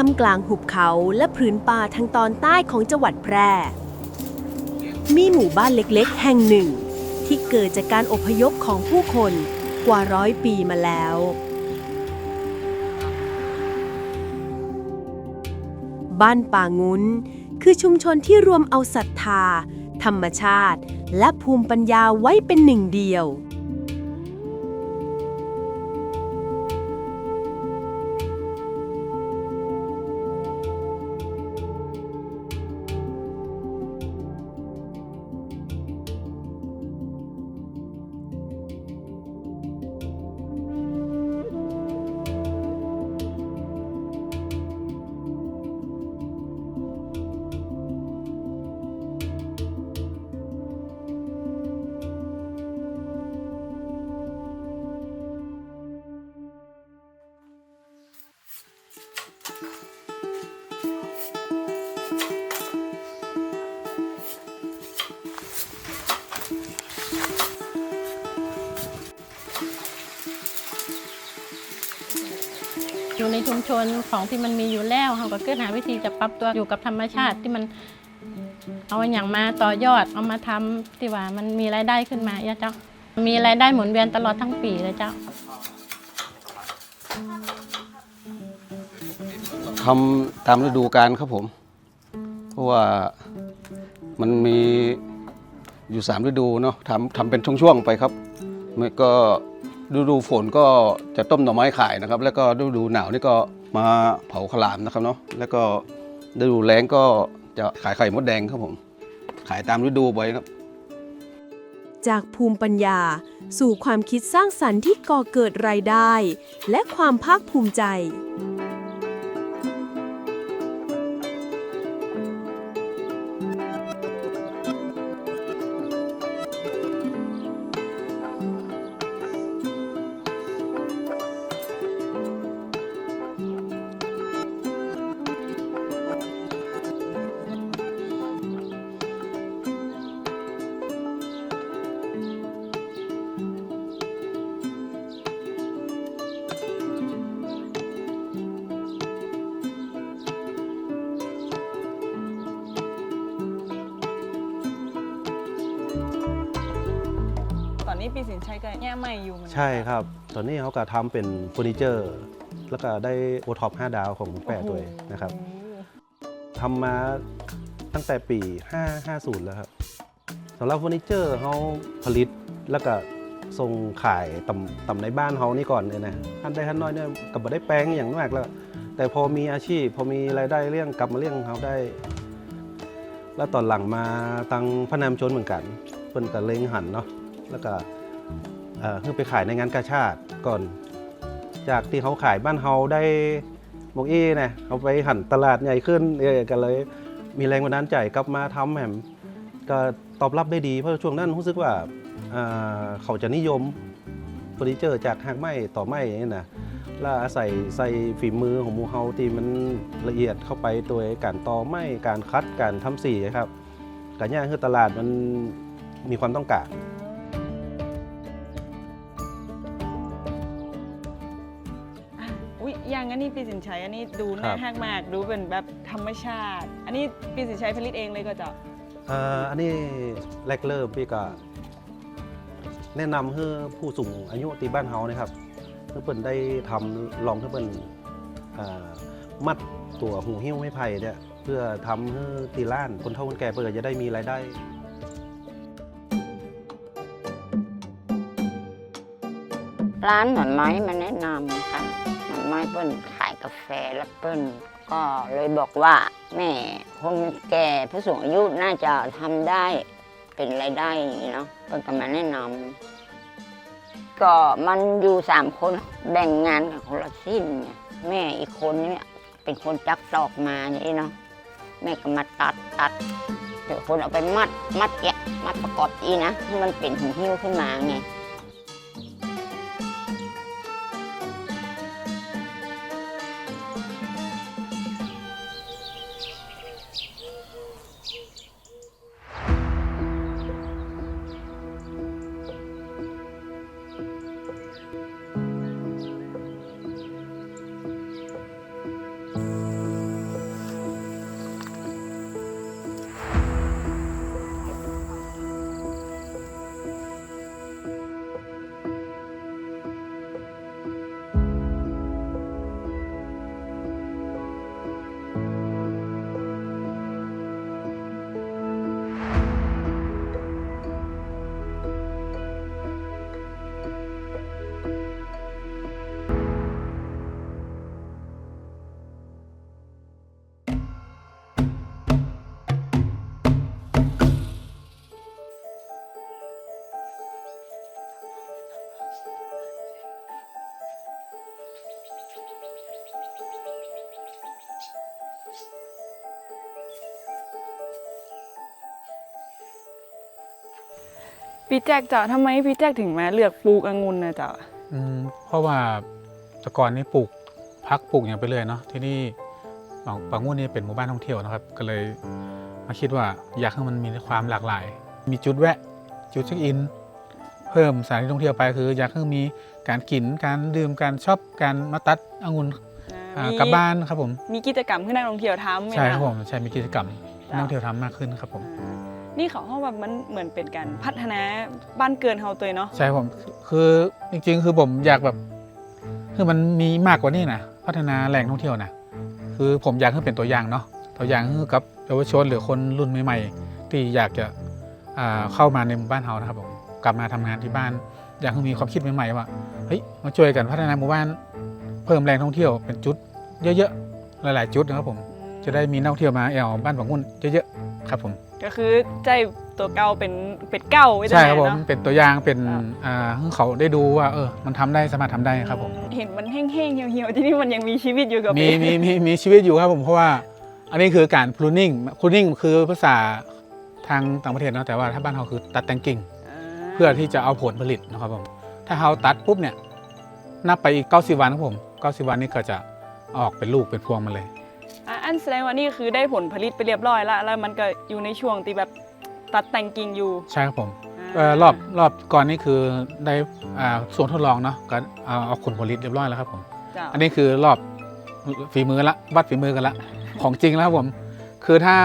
ท่ามกลางหุบเขาและผืนป่าทางตอนใต้ของจังหวัดแพร่ มีหมู่บ้านเล็กๆ แห่งหนึ่ง ที่เกิดจากการอพยพของผู้คนกว่าร้อยปีมาแล้ว บ้านป่างุ้น คือชุมชนที่รวมเอาศรัทธา ธรรมชาติ และภูมิปัญญาไว้เป็นหนึ่งเดียว อยู่ในชุมชนของที่มันมีอยู่แล้วเราก็เกิดหาวิธีจะปรับตัวอยู่กับธรรมชาติที่มันเอาอย่างมาต่อยอดเอามาทำที่ว่ามันมีรายได้ขึ้นมาเยอะเจ้า มีรายได้หมุนเวียนตลอดทั้งปีเลยเจ้าทำตามฤดูกาลครับผม เพราะว่ามันมีอยู่สามฤดูเนาะทำทำเป็นช่วงๆไปครับไม่ก็ ฤดูฝนก็จะต้มหน่อไม้ขายนะครับ แล้วก็ฤดูหนาวนี่ก็มาเผาขลามนะครับเนาะแล้วก็ฤดูแล้งก็จะขายไข่มดแดงครับผม ขายตามฤดูไปครับ จากภูมิปัญญา สู่ความคิดสร้างสรรค์ที่ก่อเกิดรายได้ และความภาคภูมิใจ แง่ใหม่อยู่เหมือนกันใช่ครับ ตอนนี้เขาก็ทำเป็นเฟอร์นิเจอร์ แล้วก็ได้โอท็อป5ดาวของแปะด้วยนะครับทำมาตั้งแต่ปี 550 แล้วครับสำหรับเฟอร์นิเจอร์เขาผลิตแล้วก็ส่งขายตำตำในบ้านเขานี่ก่อนเลยนะท่านได้ท่านน้อยเนี่ยกับบ่ได้แปลงอย่างมากแล้ว แต่พอมีอาชีพ พอมีรายได้เลี้ยงกลับมาเลี้ยงเขาได้ แล้วตอนหลังมาตังพระนามชนเหมือนกันเพิ่นก็เล็งหันเนาะแล้วก็ เอ่อคือไปขายในงานกาชาติก่อน จากที่เขาขายบ้านเฮาได้บอกเอ้นะเอาไปหันตลาดใหญ่ขึ้นเออก็เลยมีแรงบันดาลใจกลับมาทำแหมก็ตอบรับได้ดีเพราะช่วงนั้นรู้สึกว่าเอ่อเขาจะนิยมเฟอร์นิเจอร์จากหากไม้ต่อไม้นี้นะแล้วอาศัยใส่ฝีมือของมูเฮาที่มันละเอียดเข้าไปตัวการต่อไม้การคัดการทำสีครับการย่างคือตลาดมันมีความต้องการ นนี้ปีสินชัยอันนี้ดูครัน่าบฮักมาก ดูเป็นแบบธรรมชาติ อันนี้ปีสินชัยผลิตเองเลยก็จะเอ่ออันนี้แรกเริ่มพี่ก็แนะนำให้ผู้สูงอายุตีบ้านเฮานะครับเพื่อเพิ่นได้ทำลองให้เพิ่นเอ่อมัดตัวหูหิ้วไม้ไผ่เนี่ยเพื่อทำให้ตีล้านคนเฒ่าคนแก่เปิดจะได้มีรายได้ร้านหนอนไม้มาแนะนำค่ะ หนอนไม้เปิ้นขายกาแฟแล้วเปิ้นก็เลยบอกว่าแม่คนแก่ผู้สูงอายุน่าจะทำได้เป็นรายได้อย่างนี้เนาะเปิ้นก็มาแนะนำก็มันอยู่สามคนแบ่งงานกันคนละสิ้นแม่อีกคนเนี่ยเป็นคนจักตอกมาอย่างนี้เนาะแม่ก็มาตัดตัดเดี๋ยวคนเอาไปมัด มัดแกะมัดประกอบอีนะให้มันเป็นหูหิ้วขึ้นมาไง พี่แจ็คเจ้าทำไมพี่แจ็คถึงมาเลือกปลูกองุ่นนะเจ้าอืมเพราะว่าแต่ก่อนนี่ปลูกพักปลูกอย่างไปเรื่อยเนาะที่นี่บางบางมุ่นนี่เป็นหมู่บ้านท่องเที่ยวนะครับ ก็เลยมาคิดว่าอยากให้มันมีความหลากหลาย มีจุดแวะ จุดเช็คอิน เพิ่มสถานที่ท่องเที่ยวไปคือ อยากให้มีการกินการดื่มการช็อปการมาตัดองุ่นอ่ากลับบ้านครับผม มีกิจกรรมให้นักท่องเที่ยวทำไหมใช่นะครับผมใช่มีกิจกรรมให้นักท่องเที่ยวทำมากขึ้นครับผมอ่า นี่เขาห้องแบบมันเหมือนเป็นการพัฒนาบ้านเกินเฮาตัวเนาะใช่ผมคือจริงๆ คือผมอยากแบบ คือมันมีมากกว่านี้นะพัฒนาแหล่งท่องเที่ยวนะคือผมอยากให้เป็นตัวอย่างเนาะตัวอย่างให้กับเยาวชนหรือคนรุ่นใหม่ๆที่อยากจะเข้ามาในหมู่บ้านเรานะครับผมกลับมาทำงานที่บ้าน อยากให้มีความคิดใหม่ๆว่าเฮ้ยมาช่วยกันพัฒนาหมู่บ้าน เพิ่มแหล่งท่องเที่ยวเป็นจุด เยอะๆหลาย ๆ จุดนะครับผมจะได้มีนักท่องเที่ยวมาแอวบ้านบางมุ่นเยอะๆ ครับผมก็คือใจตัวเก่าเป็นเป็ดเก่าไว้ใช่ครับผมเนาะ เป็นตัวอย่างเป็นครับ อ่าให้เขาได้ดูว่า เออ มันทำได้สามารถทำได้ครับผมเห็นมันแห้งๆเหี่ยวๆที่นี่มันยังมีชีวิตอยู่กับมีพี่มีมีมีชีวิตอยู่ครับผมเพราะว่า อันนี้คือการ pruning pruning คือภาษาทางต่างประเทศเนอะแต่ว่าถ้าบ้านเราคือตัดแต่งกิ่งาเพื่อที่จะเอาผลผลิตนะครับผม ถ้าเราตัดปุ๊บเนี่ย นับไปอีก 90 วันครับผม 90 วันนี้ก็จะออกเป็นลูกเป็นพวงมาเลยอะ อันแสดงว่านี่คือได้ผลผลิตไปเรียบร้อยแล้วแล้วมันก็อยู่ในช่วงที่แบบตัดแต่งกิ่งอยู่ ใช่ครับผมเอ่อรอบรอบก่อนนี่คือได้อ่าส่วนทดลองเนาะก็เอาเอาผลผลิตเรียบร้อยแล้วครับผม เจ้าอันนี้คือรอบฝีมือละวัดฝีมือกันละ ของจริงแล้วครับผม คือถ้า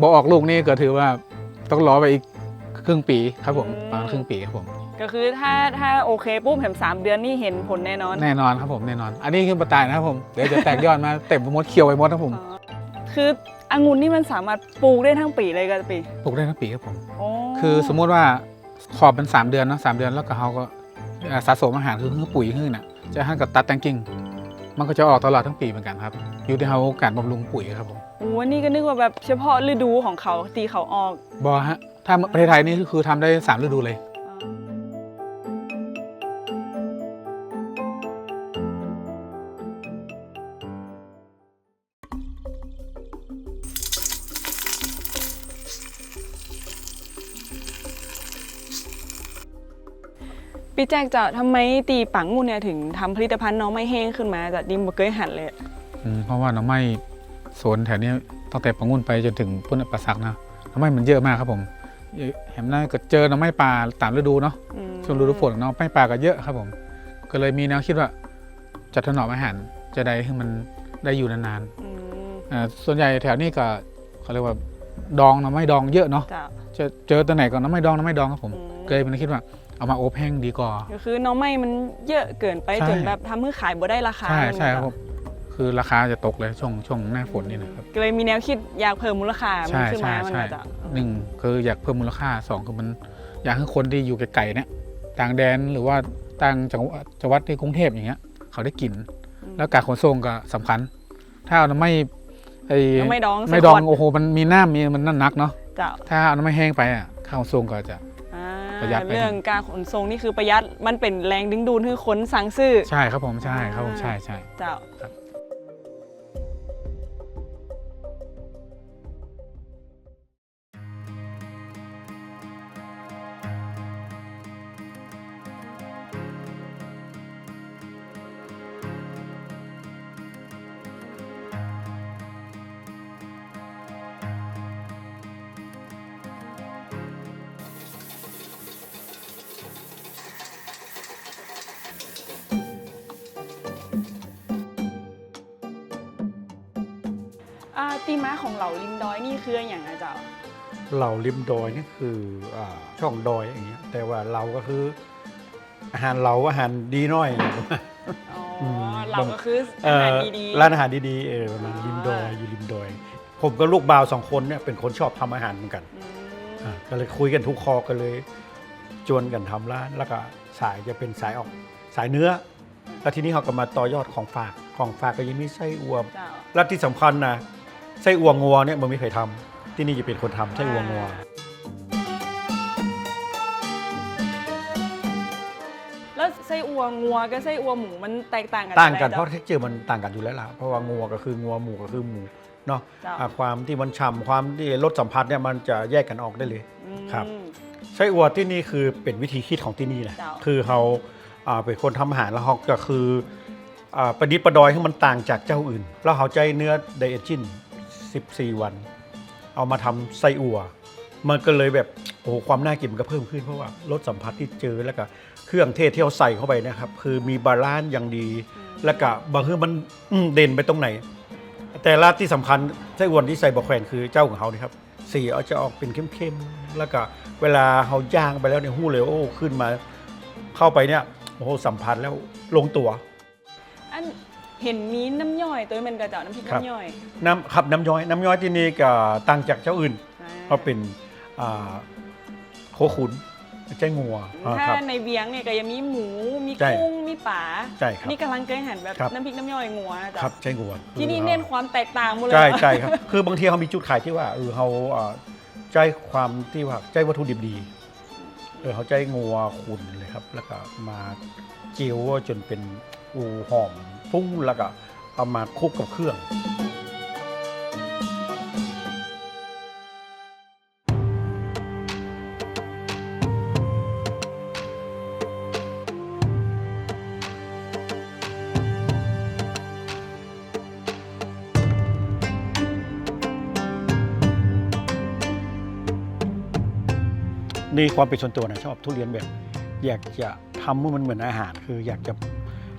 บอออกลูกนี่ก็ถือว่าต้องรอไปอีกครึ่งปีครับผมประมาณครึ่งปีครับผมก็คือถ้าถ้าโอเคปุ๊บแถมสามเดือนนี่เห็นผลแน่นอนแน่นอนครับผมแน่นอน อันนี้คือปลาตายนะครับผมเดี๋ยวจะแตกยอดมาเต็มไปหมดเขียวไปหมดครับผม อ๋อ คือองุ่นนี่มันสามารถปลูกได้ทั้งปีเลยก็ปีปลูกได้ทั้งปีครับผมโอ้คือสมมุติว่าขอบเป็น 3 เดือนเนาะสามเดือนแล้วก็เขาก็เอ่อสะสมอาหารคือคือปุ๋ยขึ้นน่ะจะให้กับตัดแต่งกิ่งมันก็จะออกตลอดทั้งปีเหมือนกันครับ อยู่ที่เขาการบำรุงปุ๋ยครับผมโหนี่ก็นึกว่าแบบเฉพาะฤดูของเขาตีเขาออกบอฮะถ้าประเทศไทยนี่คือทำได้สามฤดูเลย พี่แจ็คจะทำไมตีปังงูเนี่ยถึงทำผลิตภัณฑ์น้องไม่แห้งขึ้นมาจากดิมบ่เคยหันเลย อืมเพราะว่าหน้ำไม้โซนแถวนี้ตั้งแต่ปังงุ่นไปจนถึงพุ่นประสักนะหน้ำไม้มันเยอะมากครับผมเห็นได้ก็เจอหน้ำไม้ป่าตามฤดูเนาะอืมช่วงฤดูฝนเนาะไม้ป่าก็เยอะครับผม ก็เลยมีแนวคิดว่าจัดถนอมอาหารจะได้ให้มันได้อยู่นานอืมๆอ่าส่วนใหญ่แถวนี้ก็เขาเรียกว่าดองหน้ำไม้ดองเยอะเนาะจ้ะจะเจอตัวไหนก็น้ำไม้ดองน้ำไม้ดองครับผมอืม ก็เลยมันคิดว่า เอามาอบแห้งดีกว่าก็คือน้องไม่มันเยอะเกินไปใช่จนแบบทำให้ขายบ่ได้ราคาใช่มันใช่ครับจ้ะผมคือราคาจะตกเลยช่วงช่วงหน้าฝนนี่นะครับ ก็เลยมีแนวคิดอยากเพิ่มมูลค่ามันใช่ขึ้นใช่มามันใช่ก็จะหนึ่งคืออยากเพิ่มมูลค่าสองคือมันอยากให้คนที่อยู่ไกลๆเนี่ยต่างแดนหรือว่าต่างจังหวัดจังหวัดในกรุงเทพอย่างเงี้ย เขาได้กิน แล้วการขนส่งก็สำคัญ ถ้าเอาน้ำไม่ไอ้น้องไม่ดองไม่ดองใส่ขวโอ้โหมันมีน้ำมีมันนั่นนักเนาะ จ้ะ ถ้าเอาน้ำไม่แห้งไปอะค่าขนส่งก็จะอ่า ประหยัดไป เรื่องการขนส่งนี่คือประหยัดมันเป็นแรงดึงดูดให้คนสั่งซื้อ ใช่ครับผมใช่ครับผมใช่ใช่ เจ้าครับ ตีม้าของเหล่าลิมดอยนี่คืออย่างไรเจ้าเหล่าริมดอยนี่คืออาช่องดอยอย่างเงี้ย แต่ว่าเราก็คือ อาหารเราอาหารดีน้อย อ๋ออม เราก็คือเอ่อาหารอดีร้านอาหารดีๆเออประมาณอ๋อริมดอยอยู่ริมดอย ผมกับลูกบ่าวสองคนเนี่ยเป็นคนชอบทำอาหารเหมือนกันอืมอ่าก็เลยคุยกันทุกคอกันเลยจวนกันทำร้านแล้วก็สายจะเป็นสายออกสายเนื้อ แล้วทีนี้เขาก็มาต่อยอดของฝากของฝากก็ยังมีไส้อั่วเจ้า และที่สำคัญนะ ไส้อั่วงัวเนี่ยมันไม่เคยทำที่นี่จะเป็นคนทำไส้อั่วงัว แล้วไส้อัวงัวกับไส้อัวหมูมันแตกต่างกันต่างกันยังไงเพราะจ้เท็กเจอร์มันต่างกันอยู่แล้วล่ะเพราะว่างัวก็คืองัวหมูก็คือหมูเนาะเจ้าอ่าความที่มันฉ่ำความที่รสสัมผัสเนี่ยมันจะแยกกันออกได้เลยอืมครับไไส้อั่วที่นี่คือเป็นวิธีคิดของที่นี่แหละเจ้า คือเขาอ่าเป็นคนทำอาหารแล้วเขาก็คืออ่าประดิษฐ์ประดอยให้มันต่างจากเจ้าอื่น แล้วเขาใจเนื้อไดเอจิน 14 วัน เอามาทำไส้อั่ว มันก็เลยแบบโอ้โหความน่ากินมันก็เพิ่มขึ้นเพราะว่ารสสัมผัสที่เจอแล้วก็เครื่องเทศที่เขาใส่เข้าไปนะครับ คือมีบาลานซ์อย่างดี แล้วก็บางทีมันอืมเด่นไปตรงไหน แต่ละที่สำคัญไส้อั่วที่ใส่บะแขวนคือเจ้าของเขานี่ครับสีเอาจะออกเป็นเข้มๆแล้วก็เวลาเขาย่างไปแล้วเนี่ยหู้เลยโอ้ขึ้นมา เข้าไปเนี่ยโอ้โหสัมผัสแล้วลงตัว เห็นมีน้ำย่อยตัวมันกระเจ้าน้ำพริกครับ น้ำย่อยน้ำขับน้ำย้อยน้ำย้อยที่นี่ก็ต่างจากเจ้าอื่น อ่าเพราะเป็นอ่าโคขุนใจงัวอ่าคถ้ารับ ในเวียงเนี่ยก็ยังมีหมู มีใช่กุ้ง มีป่าใช่ครับนี่กำลังเคยหันแบบครับ น้ำพริกน้ำย่อยงัวนะครัจ๊ะบใจงัวที่นี่เน้นความแตกต่างหมดเลยใช่เหรอใช่ครับ คือบางทีเขามีจุดขายที่ว่าเออเขาอ่าใจความที่ว่าใจวัตถุดิบดีเออเขาใจงัวขุนเลยครับ แล้วก็มาเจียวจนเป็นอูหอม ฟุ้งแล้วก็เอามาคลุกกับเครื่อง ในความเป็นส่วนตัวนะชอบทุเรียนแบบ อยากจะทำให้มันเหมือนอาหาร คืออยากจะ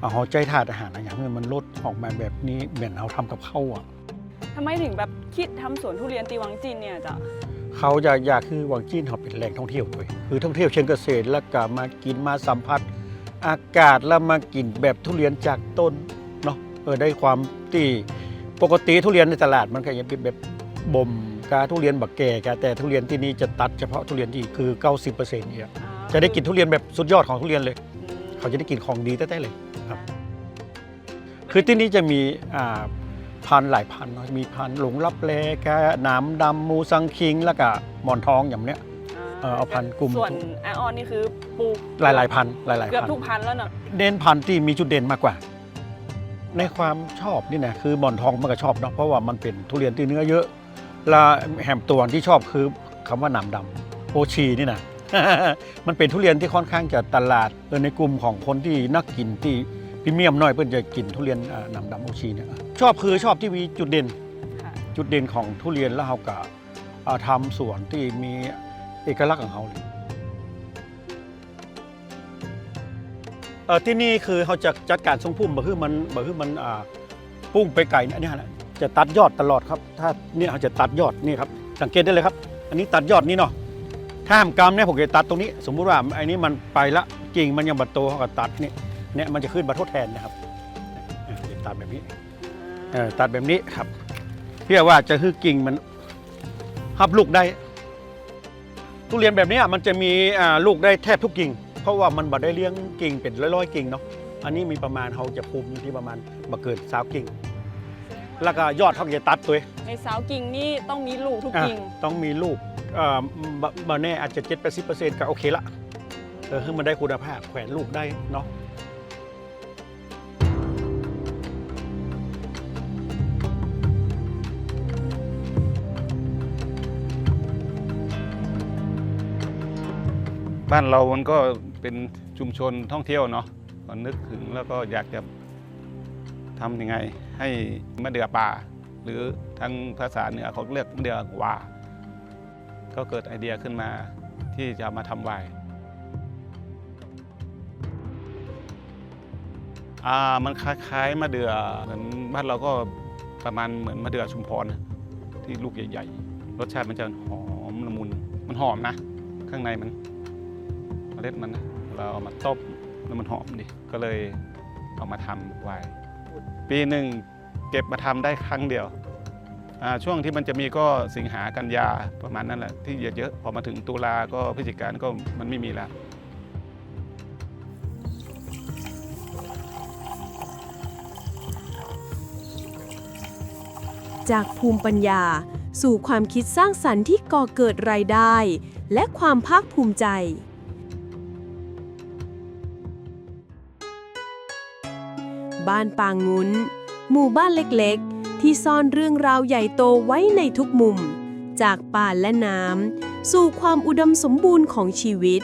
เอาเอาใจถาดอาหารอะไรอย่างเงี้ยมันลดออกมาแบบนี้เหมือนเอาทำกับข้าวอะทำไมถึงแบบคิดทำสวนทุเรียนตีวังจินเนี่ยจ๊ะเขาอยากอยากคือวังจีนเขาเป็นแหล่งท่องเที่ยวด้วยคือท่องเที่ยวเชิงเกษตรแล้วก็มากินมาสัมผัส อากาศแล้วมากินแบบทุเรียนจากต้นเนาะเออได้ความที่ปกติทุเรียนในตลาดมันก็ยังเป็นแบบบ่มกาทุเรียนบักแก่กาแต่ทุเรียนที่นี่จะตัดเฉพาะทุเรียนที่คือ 90%เนี่ยจะได้กินทุเรียนแบบสุดยอดของทุเรียนเลย เขาจะได้กินของดีแท้ๆเลย ครับ คือที่นี่จะมีอ่าพันธุ์หลายพันธุ์เนาะมีพันธุ์หลงลับแลกะหนามดำมูซังคิง แล้วก็หมอนทองอย่างเนี้ยเออเอาพันธุ์กลุ่มส่วนอาออนนี่คือปลูกหลายๆพันธุ์หลายๆเกือบพันทุกธุ์พันธุ์แล้วเนาะเน้นพันธุ์ที่มีจุดเด่นมากกว่า ในความชอบนี่นะคือหมอนทองมันก็ชอบเนาะเพราะว่ามันเป็นทุเรียนที่เนื้อเยอะและแหมตัวที่ชอบคือคำว่าหนามดำโอชีนี่นะมันเป็นทุเรียนที่ค่อนข้างจะตลาดเออในกลุ่มของคนที่นักกินที่ พรีเมียมหน่อยเพื่อนจะกินทุเรียนอ่าหนามดำโอชีเนี่ยชอบคือชอบที่มีจุดเด่น ค่ะ จุดเด่นของทุเรียนแล้วเราก็เอาทำสวนที่มีเอกลักษณ์ของเขาเลยเออที่นี่คือเขาจะจัดการทรงพุ่มบ่คือมันบ่คือมันอ่าปุ้งไปไก่เนี่ยเนี่ยนะจะตัดยอดตลอดครับ ถ้าเนี่ยเขาจะตัดยอดนี่ครับ สังเกตได้เลยครับ อันนี้ตัดยอดนี่เนาะถ้าห้ามกรรมเนี่ยผมจะตัดตรงนี้ สมมุติว่าไอ้นี้มันไปละกิ่งมันยังบัดโตเขาก็ตัดเนี่ย เนี่ยมันจะขึ้นมาทดแทนนะครับเออจะตัดแบบนี้เออตัดแบบนี้ครับ เพื่อว่าจะคือกิ่งมันหับลูกได้ ทุเรียนแบบเนี้ยมันจะมีอ่าลูกได้แทบทุกกิ่ง เพราะว่ามันบ่ได้เลี้ยงกิ่งเป็นร้อยๆกิ่งเนาะอันนี้มีประมาณเขาจะภูมิอยู่ที่ประมาณบ่เกินสาวกิ่ง แล้วก็ยอดเขาก็จะตัดตัวเองในสาวกิ่งนี่ต้องมีลูกทุกอะกิ่งต้องมีลูกเอ่อบ่บ่แน่อาจจะ7 80เปอร์เซ็นต์ก็โอเคละเออคือมันได้คุณภาพแขวนลูกได้เนาะ บ้านเรามันก็เป็นชุมชนท่องเที่ยวเนาะก็นึกถึงแล้วก็อยากจะทำยังไง ให้มะเดื่อป่า หรือทางภาษาเหนือเขาเรียกมะเดื่อหวาก็เกิดไอเดียขึ้นมาที่จะมาทำไวน์อ่ามันคล้ายๆมะเดื่อเหมือนบ้านเราก็ประมาณเหมือนมะเดื่อชุมพรที่ลูกใหญ่ ๆ รสชาติมันจะหอมละมุนมันหอมนะ ข้างในมัน เมล็ดมันนะเราเอามาต้มแล้วมันหอมดีก็เลยเอามาทำไวน์ปีหนึ่งเก็บมาทำได้ครั้งเดียว ช่วงที่มันจะมีก็สิงหากันยาประมาณนั้นแหละที่เยอะๆพอมาถึงตุลาก็พฤศจิกานก็มันไม่มีแล้วจากภูมิปัญญา สู่ความคิดสร้างสรรค์ที่ก่อเกิดรายได้ และความภาคภูมิใจ บ้านปางงุ้น หมู่บ้านเล็กๆ ที่ซ่อนเรื่องราวใหญ่โตไว้ในทุกมุม จากป่าและน้ำสู่ความอุดมสมบูรณ์ของชีวิต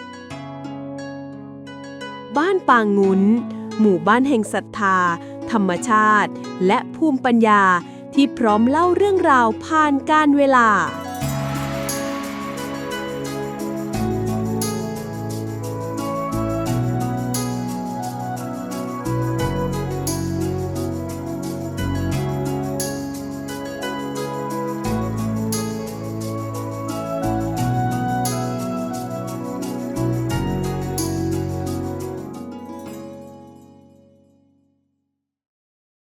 บ้านปางงุ้น หมู่บ้านแห่งศรัทธา ธรรมชาติ และภูมิปัญญาที่พร้อมเล่าเรื่องราวผ่านการเวลา